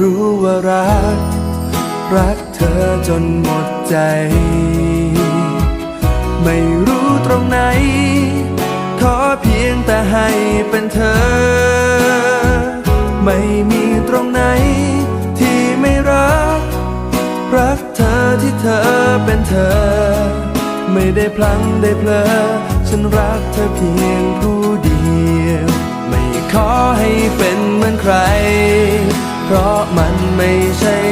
รู้ว่ารัก รักเธอจนหมดใจ ไม่รู้ตรงไหน ขอเพียงแต่ให้เป็นเธอ ไม่มีตรงไหน ที่ไม่รัก รักเธอที่เธอเป็นเธอ ไม่ได้พลังได้เพลอ ฉันรักเธอเพียงผู้เดียว ไม่ขอให้เป็นเหมือนใคร